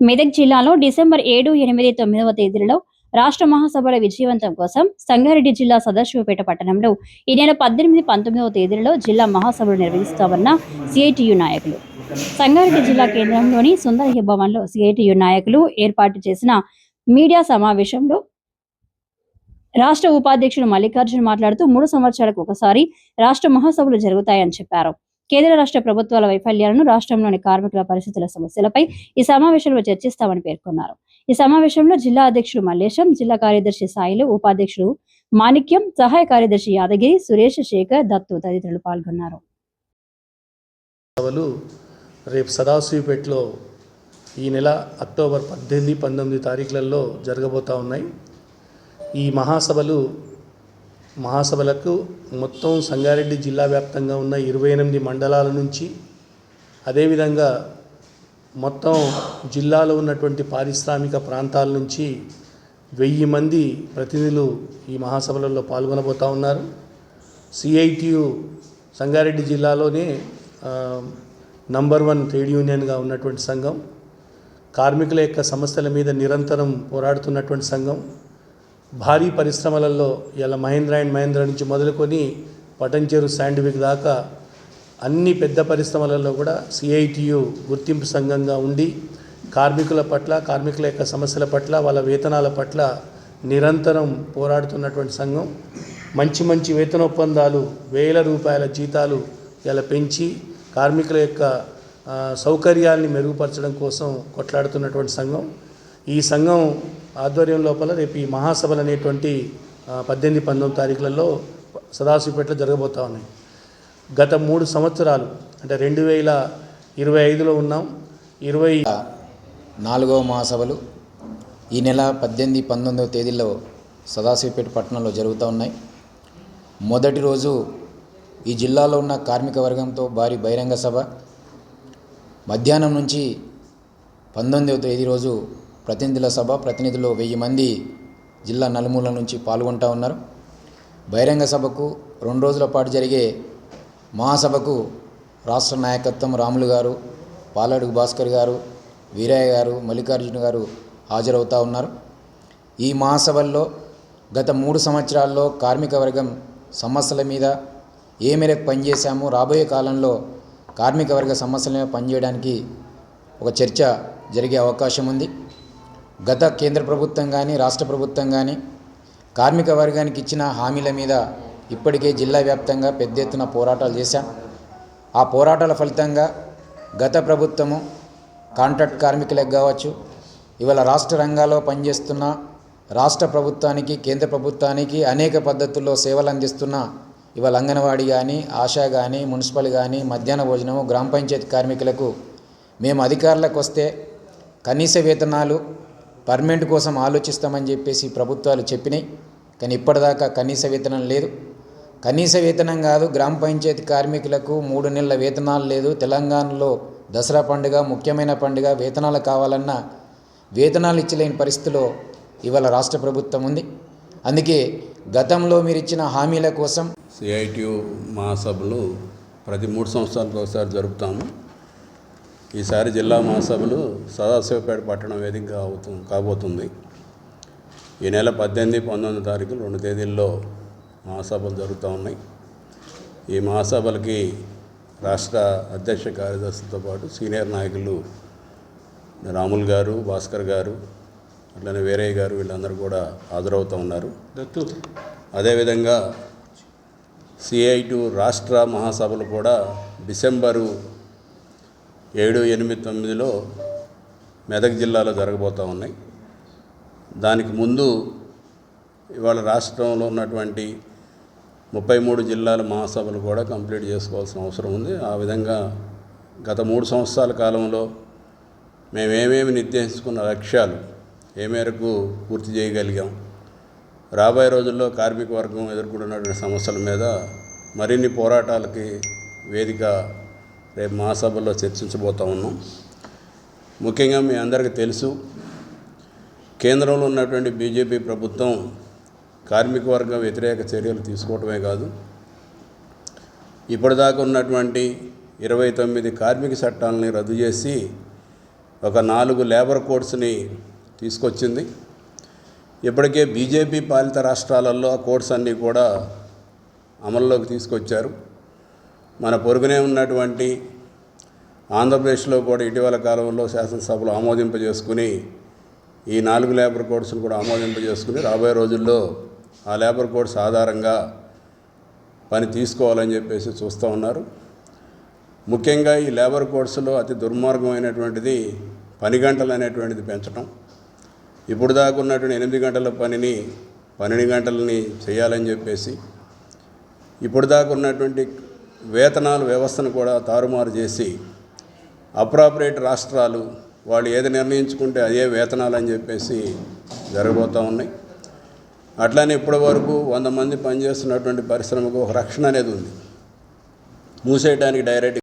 మెదక్ జిల్లాలో డిసెంబర్ ఏడు ఎనిమిది తొమ్మిదవ తేదీలలో రాష్ట్ర మహాసభల విజయవంతం కోసం సంగారెడ్డి జిల్లా సదాశివపేట పట్టణంలో ఈ నెల పద్దెనిమిది పంతొమ్మిదవ తేదీలలో జిల్లా మహాసభలు నిర్వహిస్తామన్న సిఐటియు నాయకులు. సంగారెడ్డి జిల్లా కేంద్రంలోని సుందరహి భవన్లో సిఐటియు నాయకులు ఏర్పాటు చేసిన మీడియా సమావేశంలో రాష్ట్ర ఉపాధ్యక్షుడు మల్లికార్జున్ మాట్లాడుతూ మూడు సంవత్సరాలకు ఒకసారి రాష్ట్ర మహాసభలు జరుగుతాయని చెప్పారు. కేంద్ర రాష్ట్ర ప్రభుత్వాల వైఫల్యాలను రాష్ట్రంలోని కార్మికుల పరిస్థితుల సమస్యలపై ఈ సమావేశంలో చర్చిస్తామని పేర్కొన్నారు. ఈ సమావేశంలో జిల్లా అధ్యక్షుడు మల్లేశం జిల్లా కార్యదర్శి సాయిలు ఉపాధ్యక్షుడు మాణిక్యం సహాయ కార్యదర్శి యాదగిరి సురేష్ శేఖర్ దత్తు తదితరులు పాల్గొన్నారు. రేపు సదాశివపేటలో ఈ నెల అక్టోబర్ పద్దెనిమిది పంతొమ్మిది తారీఖులలో జరగబోతా ఉన్నాయి. ఈ మహాసభలు మహాసభలకు మొత్తం సంగారెడ్డి జిల్లా వ్యాప్తంగా ఉన్న ఇరవై ఎనిమిది మండలాల నుంచి అదేవిధంగా మొత్తం జిల్లాలో ఉన్నటువంటి పారిశ్రామిక ప్రాంతాల నుంచి వెయ్యి మంది ప్రతినిధులు ఈ మహాసభలలో పాల్గొనబోతూ ఉన్నారు. సిఐటియు సంగారెడ్డి జిల్లాలోనే నంబర్ వన్ ట్రేడ్ యూనియన్గా ఉన్నటువంటి సంఘం కార్మికుల యొక్క సమస్యల మీద నిరంతరం పోరాడుతున్నటువంటి సంఘం భారీ పరిశ్రమలలో ఇలా మహేంద్ర అండ్ మహేంద్ర నుంచి మొదలుకొని పటంచెరు శాండ్విక్ దాకా అన్ని పెద్ద పరిశ్రమలలో కూడా సిఐటియు గుర్తింపు సంఘంగా ఉండి కార్మికుల పట్ల కార్మికుల యొక్క సమస్యల పట్ల వాళ్ళ వేతనాల పట్ల నిరంతరం పోరాడుతున్నటువంటి సంఘం. మంచి మంచి వేతన ఒప్పందాలు వేల రూపాయల జీతాలు ఇలా పెంచి కార్మికుల యొక్క సౌకర్యాల్ని మెరుగుపరచడం కోసం కొట్లాడుతున్నటువంటి సంఘం. ఈ సంఘం ఆధ్వర్యం లోపల రేపు ఈ మహాసభలు అనేటువంటి పద్దెనిమిది పంతొమ్మిది తారీఖులలో సదాశివపేటలో జరగబోతా ఉన్నాయి. గత మూడు సంవత్సరాలు అంటే రెండు వేల ఇరవై ఐదులో ఉన్నాం. ఇరవై నాలుగవ మహాసభలు ఈ నెల పద్దెనిమిది పంతొమ్మిదవ తేదీలో సదాశివపేట పట్టణంలో జరుగుతూ ఉన్నాయి. మొదటి రోజు ఈ జిల్లాలో ఉన్న కార్మిక వర్గంతో భారీ బహిరంగ సభ. మధ్యాహ్నం నుంచి పంతొమ్మిదవ తేదీ రోజు ప్రతినిధుల సభ ప్రతినిధులు వెయ్యి మంది జిల్లా నలుమూల నుంచి పాల్గొంటూ ఉన్నారు. బహిరంగ సభకు రెండు రోజుల పాటు జరిగే మహాసభకు రాష్ట్ర నాయకత్వం రాములు గారు పాలడుగు భాస్కర్ గారు వీరయ్య గారు మల్లికార్జున గారు హాజరవుతూ ఉన్నారు. ఈ మహాసభల్లో గత మూడు సంవత్సరాల్లో కార్మిక వర్గం సమస్యల మీద ఏ మేరకు పనిచేశాము రాబోయే కాలంలో కార్మిక వర్గ సమస్యల మీద పనిచేయడానికి ఒక చర్చ జరిగే అవకాశం ఉంది. గత కేంద్ర ప్రభుత్వం కానీ రాష్ట్ర ప్రభుత్వం కానీ కార్మిక వర్గానికి ఇచ్చిన హామీల మీద ఇప్పటికే జిల్లా వ్యాప్తంగా పెద్ద ఎత్తున పోరాటాలు చేశాం. ఆ పోరాటాల ఫలితంగా గత ప్రభుత్వము కాంట్రాక్ట్ కార్మికులకు కావచ్చు ఇవాళ రాష్ట్ర రంగాల్లో పనిచేస్తున్న రాష్ట్ర ప్రభుత్వానికి కేంద్ర ప్రభుత్వానికి అనేక పద్ధతుల్లో సేవలు అందిస్తున్న ఇవాళ అంగన్వాడీ కానీ ఆశా కానీ మున్సిపల్ కానీ మధ్యాహ్న భోజనము గ్రామ పంచాయతీ కార్మికులకు మేము అధికారులకు వస్తే కనీస వేతనాలు పర్మనెంట్ కోసం ఆలోచిస్తామని చెప్పేసి ప్రభుత్వాలు చెప్పినాయి. కానీ ఇప్పటిదాకా కనీస వేతనం లేదు. కనీస వేతనం కాదు గ్రామ పంచాయతీ కార్మికులకు మూడు నెలల వేతనాలు లేదు. తెలంగాణలో దసరా పండుగ ముఖ్యమైన పండుగ వేతనాలు కావాలన్నా వేతనాలు ఇచ్చలేని పరిస్థితిలో ఇవాళ రాష్ట్ర ప్రభుత్వం ఉంది. అందుకే గతంలో మీరు ఇచ్చిన హామీల కోసం సిఐటియు మహాసభలు ప్రతి మూడు సంవత్సరాలకు ఒకసారి జరుపుతాము. ఈసారి జిల్లా మహాసభలు సదాశివపేట పట్టణ వేదికగా అవుతు కాబోతుంది. ఈ నెల పద్దెనిమిది పంతొమ్మిది తారీఖులు రెండు తేదీల్లో మహాసభలు జరుగుతూ ఉన్నాయి. ఈ మహాసభలకి రాష్ట్ర అధ్యక్ష కార్యదర్శితో పాటు సీనియర్ నాయకులు రాముల్ గారు భాస్కర్ గారు అట్లనే వీరయ్య గారు వీళ్ళందరూ కూడా హాజరవుతూ ఉన్నారు. దత్తు. అదేవిధంగా సిఐ టు రాష్ట్ర మహాసభలు కూడా డిసెంబరు ఏడు ఎనిమిది తొమ్మిదిలో మెదక్ జిల్లాలో జరగబోతూ ఉన్నాయి. దానికి ముందు ఇవాళ రాష్ట్రంలో ఉన్నటువంటి ముప్పై మూడు జిల్లాల మహాసభలు కూడా కంప్లీట్ చేసుకోవాల్సిన అవసరం ఉంది. ఆ విధంగా గత మూడు సంవత్సరాల కాలంలో మేమేమేమి నిర్దేశించుకున్న లక్ష్యాలు ఏ మేరకు పూర్తి చేయగలిగాం రాబోయే రోజుల్లో కార్మిక వర్గం ఎదుర్కొంటున్నటువంటి సమస్యల మీద మరిన్ని పోరాటాలకి వేదిక రేపు మహాసభలో చర్చించబోతా ఉన్నాం. ముఖ్యంగా మీ అందరికీ తెలుసు కేంద్రంలో ఉన్నటువంటి బీజేపీ ప్రభుత్వం కార్మిక వర్గ వ్యతిరేక చర్యలు తీసుకోవటమే కాదు. ఇప్పటిదాకా ఉన్నటువంటి ఇరవై తొమ్మిది కార్మిక చట్టాలని రద్దు చేసి ఒక నాలుగు లేబర్ కోడ్స్ని తీసుకొచ్చింది. ఇప్పటికే బీజేపీ పాలిత రాష్ట్రాలలో ఆ కోడ్స్ అన్నీ కూడా అమల్లోకి తీసుకొచ్చారు. మన పొరుగునే ఉన్నటువంటి ఆంధ్రప్రదేశ్లో కూడా ఇటీవల కాలంలో శాసనసభలో ఆమోదింపజేసుకుని ఈ నాలుగు లేబర్ కోడ్స్ను కూడా ఆమోదింపజేసుకుని రాబోయే రోజుల్లో ఆ లేబర్ కోడ్స్ ఆధారంగా పని తీసుకోవాలని చెప్పేసి చూస్తూ ఉన్నారు. ముఖ్యంగా ఈ లేబర్ కోడ్స్లో అతి దుర్మార్గమైనటువంటిది పని గంటలు అనేటువంటిది పెంచడం ఇప్పుడు దాకా ఉన్నటువంటి ఎనిమిది గంటల పనిని పన్నెండు గంటలని చేయాలని చెప్పేసి ఇప్పుడు దాకా ఉన్నటువంటి వేతనాల వ్యవస్థను కూడా తారుమారు చేసి అప్రాపరేట్ రాష్ట్రాలు వాళ్ళు ఏది నిర్ణయించుకుంటే అదే వేతనాలు అని చెప్పేసి జరగబోతూ ఉన్నాయి. అట్లానే ఇప్పటి వరకు వంద మంది పనిచేస్తున్నటువంటి పరిశ్రమకు ఒక రక్షణ అనేది ఉంది. మూసేయడానికి డైరెక్ట్